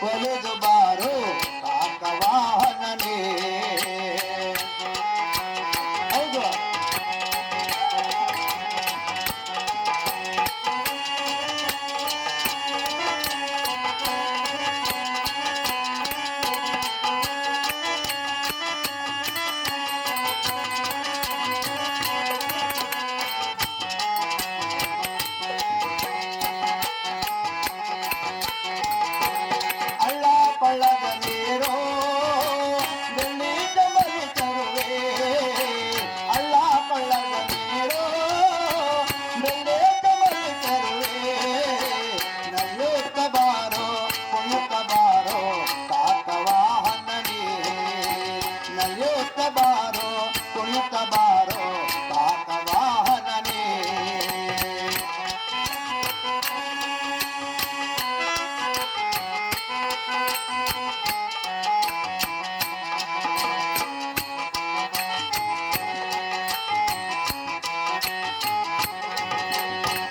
我那个 ನಲಿಯುತ್ತ ಬಾರೋ ಕುಣಿತ ಬಾರೋ ಕಾಕವಾಹನನೇ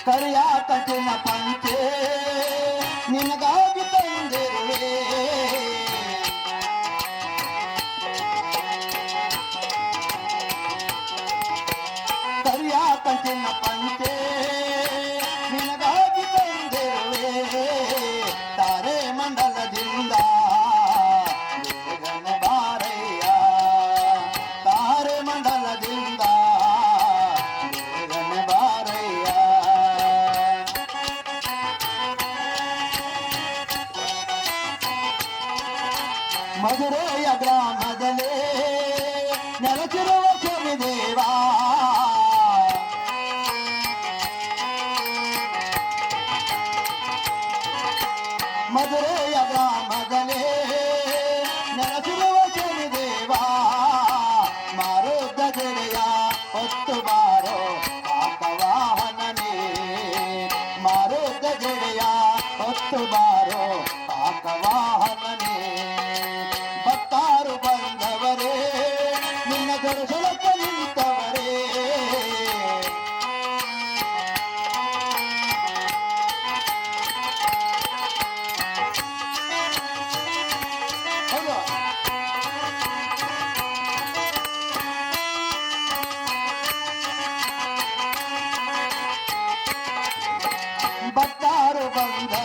ಕರಿಯ ಕಠಿಣ ಪಂಚೆ ನಿನಗಾಗಿ ತಂದಿರುವೆ ಕರಿಯ ಕಠಿಣ ಪಂಚೆ ನಿನಗಾಗಿ ತಂದಿರುವೆ ತಾರೆ ಮಂಡಲದಿಂದ ಬೇಗನೆ ಬಾರಯ್ಯ ತಾರೆ ಮಂಡಲದಿಂದ ಬೇಗನೆ ಬಾರಯ್ಯ ಮಧುರೆಯ ಗ್ರಾಮದಲ್ಲಿ ನೆಲೆಸಿರುವ ಶನಿದೇವ ಮಧುರೆಯ ಗ್ರಾಮದಲ್ಲಿ ನೆಲೆಸಿರುವ ಶನಿದೇವ ಮಾರುದ್ದ ಗೆಳೆಯ, ಹೊತ್ತು ಬಾರೋ ಕಾಕವಾಹನನೇ ಮಾರುದ್ದ ಗೆಳೆಯ, ಹೊತ್ತು ಬಾರೋ ಕಾಕವಾಹನನೇ ಭಕ್ತಾರು ಬಂದವರೇ, ನಿನ್ನ ದರ್ಶನಕ್ಕೆ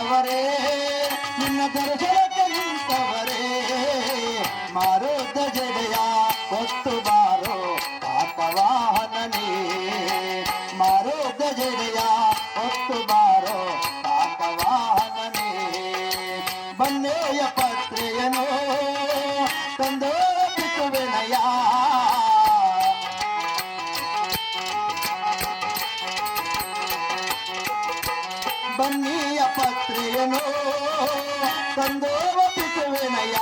ಬಂದವರೇ ನಿನ್ನ ದರ್ಶನಕ್ಕೆ ನಿಂತವರೇ ಮಾರುದ್ದ ಜಡೆಯ ಹೊತ್ತು ಬಾರೋ ಕಾಕವಾಹನನೇ ಮಾರುದ್ದ ಜಡೆಯ ಹೊತ್ತು ಬಾರೋ ಕಾಕವಾಹನನೇ ಬನ್ನೆಯ ಪತ್ರೆಯನು, ತಂದೋ ಬನ್ನಿಯ ಪತ್ರೆಯನು ತಂದು ಒಪ್ಪಿಸುವೆನಯ್ಯ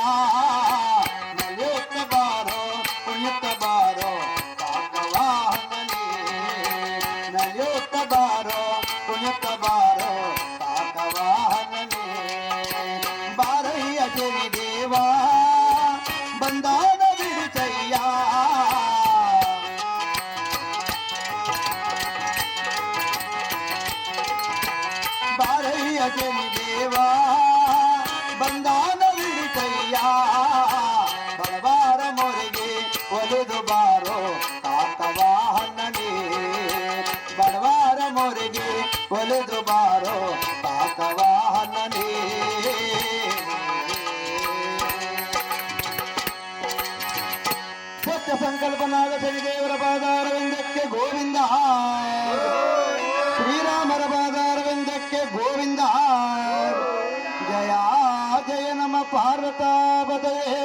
ಬಂದಾನ ವಿಡಿತಯ್ಯ ಬಡವಾರ ಬಡವಾರ ಸತ್ಯ ಸಂಕಲ್ಪನಾದ ಶನಿದೇವರ ಪಾದಾರವಿಂದಕ್ಕೆ ಗೋವಿಂದ ಶ್ರೀರಾಮರ ಪಾದಾರವಿಂದಕ್ಕೆ ಗೋವಿಂದ ಜಯ ಜಯ ನಮ ಪಾರ್ವತಾಪದಯೇ